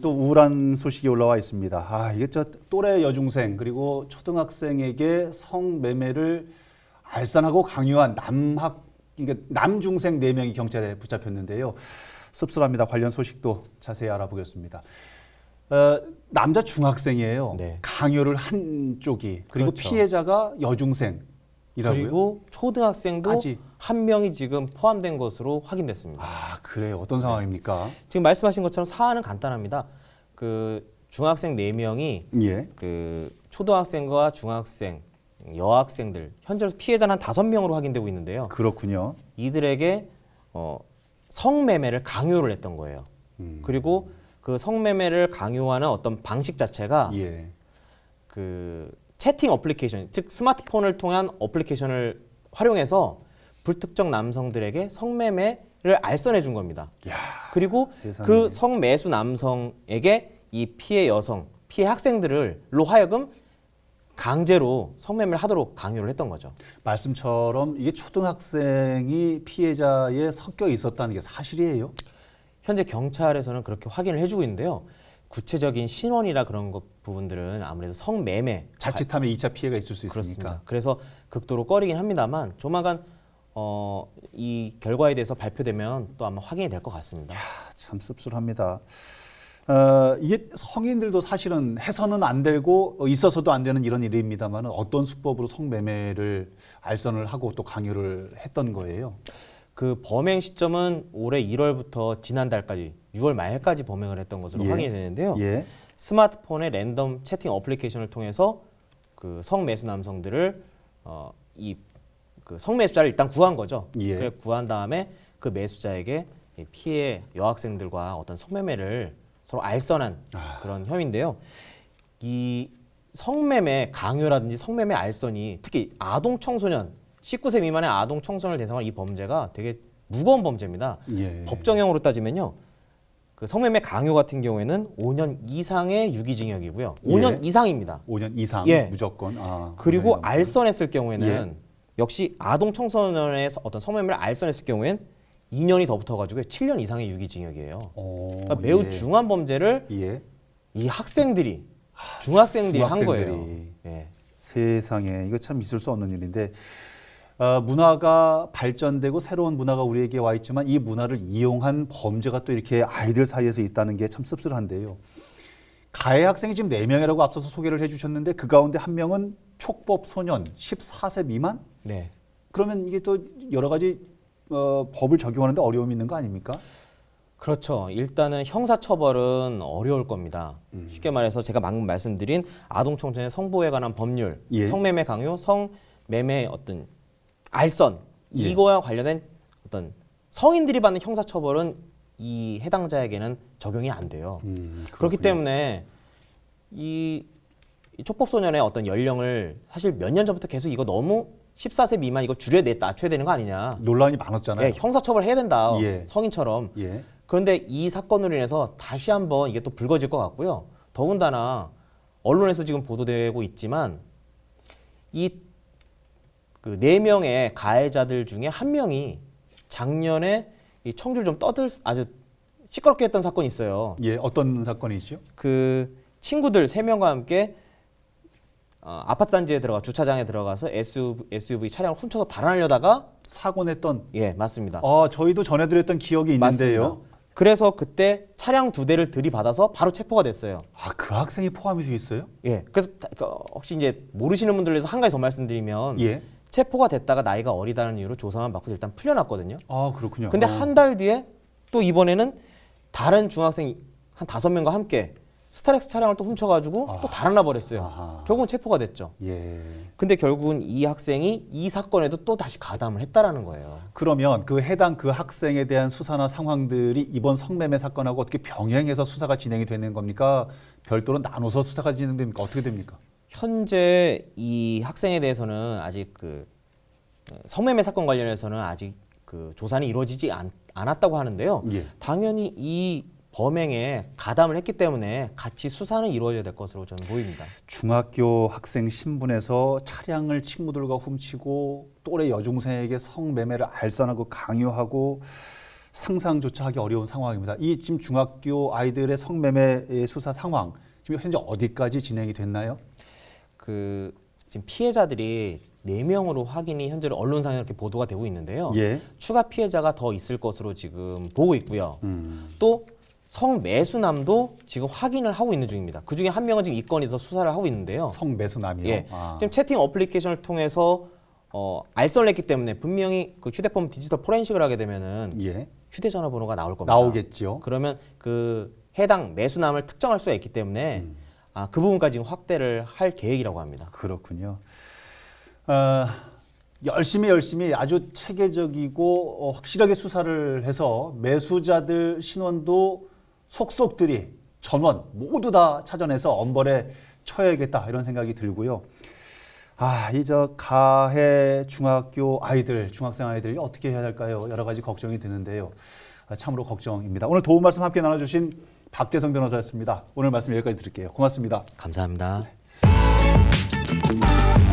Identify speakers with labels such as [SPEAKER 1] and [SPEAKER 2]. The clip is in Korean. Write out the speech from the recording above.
[SPEAKER 1] 또 우울한 소식이 올라와 있습니다. 아, 이게 저 또래 여중생 그리고 초등학생에게 성매매를 알선하고 강요한 남학 이게 남중생 네명이 경찰에 붙잡혔는데요. 씁쓸합니다. 관련 소식도 자세히 알아보겠습니다. 어, 남자 중학생이에요.
[SPEAKER 2] 네.
[SPEAKER 1] 강요를 한 쪽이 그리고
[SPEAKER 2] 그렇죠.
[SPEAKER 1] 피해자가 여중생 이라고요.
[SPEAKER 2] 그리고 초등학생도
[SPEAKER 1] 까지.
[SPEAKER 2] 한 명이 지금 포함된 것으로 확인됐습니다.
[SPEAKER 1] 아, 그래요. 어떤 상황입니까?
[SPEAKER 2] 지금 말씀하신 것처럼 사안은 간단합니다. 그 중학생 네명이
[SPEAKER 1] 예.
[SPEAKER 2] 그 초등학생과 중학생, 여학생들 현재로 피해자는 한 다섯 명으로 확인되고 있는데요.
[SPEAKER 1] 그렇군요.
[SPEAKER 2] 이들에게 어, 성매매를 강요를 했던 거예요.
[SPEAKER 1] 음.
[SPEAKER 2] 그리고 그 성매매를 강요하는 어떤 방식 자체가
[SPEAKER 1] 예.
[SPEAKER 2] 그 채팅 어플리케이션, 즉 스마트폰을 통한 어플리케이션을 활용해서 불특정 남성들에게 성매매를 알선해 준 겁니다.
[SPEAKER 1] 야,
[SPEAKER 2] 그리고
[SPEAKER 1] 세상에.
[SPEAKER 2] 그 성매수 남성에게 이 피해 여성, 피해 학생들을로 하여금 강제로 성매매를 하도록 강요를 했던 거죠.
[SPEAKER 1] 말씀처럼 이게 초등학생이 피해자에 섞여 있었다는 게 사실이에요.
[SPEAKER 2] 현재 경찰에서는 그렇게 확인을 해주고 있는데요. 구체적인 신원이라 그런 것 부분들은 아무래도 성매매
[SPEAKER 1] 자칫하면 2차 피해가 있을 수 있으니까.
[SPEAKER 2] 그렇습니다. 그래서 극도로 꺼리긴 합니다만 조만간 어, 이 결과에 대해서 발표되면 또 아마 확인이 될 것 같습니다.
[SPEAKER 1] 아, 참 씁쓸합니다. 어, 이게 성인들도 사실은 해서는 안 되고 어, 있어서도 안 되는 이런 일입니다만 어떤 수법으로 성매매를 알선을 하고 또 강요를 했던 거예요.
[SPEAKER 2] 그 범행 시점은 올해 1월부터 지난달까지 6월 말까지 범행을 했던 것으로
[SPEAKER 1] 예.
[SPEAKER 2] 확인이 되는데요.
[SPEAKER 1] 예.
[SPEAKER 2] 스마트폰의 랜덤 채팅 어플리케이션을 통해서 그 성매수 남성들을 어, 이그 성매수자를 일단 구한 거죠.
[SPEAKER 1] 예.
[SPEAKER 2] 그래 구한 다음에 그 매수자에게 이 피해 여학생들과 어떤 성매매를 서로 알선한
[SPEAKER 1] 아.
[SPEAKER 2] 그런 혐의인데요. 이 성매매 강요라든지 성매매 알선이 특히 아동 청소년 19세 미만의 아동 청소년을 대상으로 이 범죄가 되게 무거운 범죄입니다.
[SPEAKER 1] 예.
[SPEAKER 2] 법정형으로 따지면요. 그 성매매 강요 같은 경우에는 5년 이상의 유기징역이고요. 5년
[SPEAKER 1] 예.
[SPEAKER 2] 이상입니다.
[SPEAKER 1] 5년 이상
[SPEAKER 2] 예.
[SPEAKER 1] 무조건. 아,
[SPEAKER 2] 그리고
[SPEAKER 1] 네,
[SPEAKER 2] 알선했을 경우에는
[SPEAKER 1] 예.
[SPEAKER 2] 역시 아동 청소년의 어떤 성매매를 알선했을 경우엔 2년이 더 붙어가지고 7년 이상의 유기징역이에요.
[SPEAKER 1] 어,
[SPEAKER 2] 그러니까 매우
[SPEAKER 1] 예.
[SPEAKER 2] 중한 범죄를
[SPEAKER 1] 예.
[SPEAKER 2] 이 학생들이 중학생들이 한 거예요.
[SPEAKER 1] 중학생들이.
[SPEAKER 2] 예.
[SPEAKER 1] 세상에 이거 참 있을 수 없는 일인데 어, 문화가 발전되고 새로운 문화가 우리에게 와 있지만 이 문화를 이용한 범죄가 또 이렇게 아이들 사이에서 있다는 게 참 씁쓸한데요. 가해 학생이 지금 네명이라고 앞서서 소개를 해주셨는데 그 가운데 한 명은 촉법 소년 14세 미만?
[SPEAKER 2] 네.
[SPEAKER 1] 그러면 이게 또 여러 가지 어, 법을 적용하는데 어려움이 있는 거 아닙니까?
[SPEAKER 2] 그렇죠. 일단은 형사처벌은 어려울 겁니다.
[SPEAKER 1] 음.
[SPEAKER 2] 쉽게 말해서 제가 방금 말씀드린 아동 청소년 성보호에 관한 법률,
[SPEAKER 1] 예.
[SPEAKER 2] 성매매 강요, 성매매 어떤 알선
[SPEAKER 1] 예.
[SPEAKER 2] 이거와 관련된 어떤 성인들이 받는 형사처벌은 이 해당자에게는 적용이 안 돼요.
[SPEAKER 1] 음,
[SPEAKER 2] 그렇기. 때문에 이, 이 촉법소년의 어떤 연령을 사실 몇 년 전부터 계속 이거 너무 14세 미만 이거 줄여 내 낮춰야 되는 거 아니냐.
[SPEAKER 1] 논란이 많았잖아요.
[SPEAKER 2] 예, 형사처벌 해야 된다.
[SPEAKER 1] 예.
[SPEAKER 2] 성인처럼.
[SPEAKER 1] 예.
[SPEAKER 2] 그런데 이 사건으로 인해서 다시 한번 이게 또 불거질 것 같고요. 더군다나 언론에서 지금 보도되고 있지만 이 그 네 명의 가해자들 중에 한 명이 작년에 이 청주를 좀 떠들 아주 시끄럽게 했던 사건이 있어요.
[SPEAKER 1] 예, 어떤 사건이죠?
[SPEAKER 2] 그 친구들 세 명과 함께 어, 아파트 단지에 들어가 주차장에 들어가서 SUV, SUV 차량을 훔쳐서 달아나려다가
[SPEAKER 1] 사고 냈던
[SPEAKER 2] 예 맞습니다.
[SPEAKER 1] 아, 저희도 전해드렸던 기억이 있는데요.
[SPEAKER 2] 맞습니다. 그래서 그때 차량 두 대를 들이받아서 바로 체포가 됐어요.
[SPEAKER 1] 아, 그 학생이 포함이 돼 있어요?
[SPEAKER 2] 예. 그래서 다- 그 혹시 이제 모르시는 분들 위해서 한 가지 더 말씀드리면
[SPEAKER 1] 예.
[SPEAKER 2] 체포가 됐다가 나이가 어리다는 이유로 조사만 받고 일단 풀려났거든요.
[SPEAKER 1] 아, 그렇군요.
[SPEAKER 2] 근데
[SPEAKER 1] 어.
[SPEAKER 2] 한달 뒤에 또 이번에는 다른 중학생 한 다섯 명과 함께 스타렉스 차량을 또 훔쳐가지고
[SPEAKER 1] 아.
[SPEAKER 2] 또 달아나 버렸어요.
[SPEAKER 1] 아하.
[SPEAKER 2] 결국은 체포가 됐죠.
[SPEAKER 1] 예.
[SPEAKER 2] 근데 결국은 이 학생이 이 사건에도 또 다시 가담을 했다라는 거예요.
[SPEAKER 1] 그러면 그 해당 그 학생에 대한 수사나 상황들이 이번 성매매 사건하고 어떻게 병행해서 수사가 진행이 되는 겁니까? 별도로 나눠서 수사가 진행됩니까? 어떻게 됩니까?
[SPEAKER 2] 현재 이 학생에 대해서는 아직 그 성매매 사건 관련해서는 아직 그 조사는 이루어지지 않, 않았다고 하는데요.
[SPEAKER 1] 예.
[SPEAKER 2] 당연히 이 범행에 가담을 했기 때문에 같이 수사는 이루어져야 될 것으로 저는 보입니다.
[SPEAKER 1] 중학교 학생 신분에서 차량을 친구들과 훔치고 또래 여중생에게 성매매를 알선하고 강요하고 상상조차 하기 어려운 상황입니다. 이 지금 중학교 아이들의 성매매 수사 상황 지금 현재 어디까지 진행이 됐나요?
[SPEAKER 2] 그 지금 피해자들이 네 명으로 확인이 현재로 언론상에 이렇게 보도가 되고 있는데요.
[SPEAKER 1] 예.
[SPEAKER 2] 추가 피해자가 더 있을 것으로 지금 보고 있고요.
[SPEAKER 1] 음.
[SPEAKER 2] 또 성매수남도 지금 확인을 하고 있는 중입니다. 그 중에 한 명은 지금 이 건에서 수사를 하고 있는데요.
[SPEAKER 1] 성매수남이요.
[SPEAKER 2] 예.
[SPEAKER 1] 아.
[SPEAKER 2] 지금 채팅 어플리케이션을 통해서 어, 알선을 했기 때문에 분명히 그 휴대폰 디지털 포렌식을 하게 되면은
[SPEAKER 1] 예.
[SPEAKER 2] 휴대전화 번호가 나올 겁니다.
[SPEAKER 1] 나오겠죠.
[SPEAKER 2] 그러면 그 해당 매수남을 특정할 수가 있기 때문에
[SPEAKER 1] 음.
[SPEAKER 2] 아, 그 부분까지 확대를 할 계획이라고 합니다.
[SPEAKER 1] 그렇군요. 어, 열심히 열심히 아주 체계적이고 어, 확실하게 수사를 해서 매수자들 신원도 속속들이 전원 모두 다 찾아내서 엄벌에 쳐야겠다 이런 생각이 들고요. 아, 이 저 가해 중학교 아이들, 중학생 아이들이 어떻게 해야 할까요? 여러 가지 걱정이 드는데요. 아, 참으로 걱정입니다. 오늘 도움 말씀 함께 나눠주신 박재성 변호사였습니다. 오늘 말씀 여기까지 드릴게요. 고맙습니다.
[SPEAKER 2] 감사합니다.
[SPEAKER 1] 네.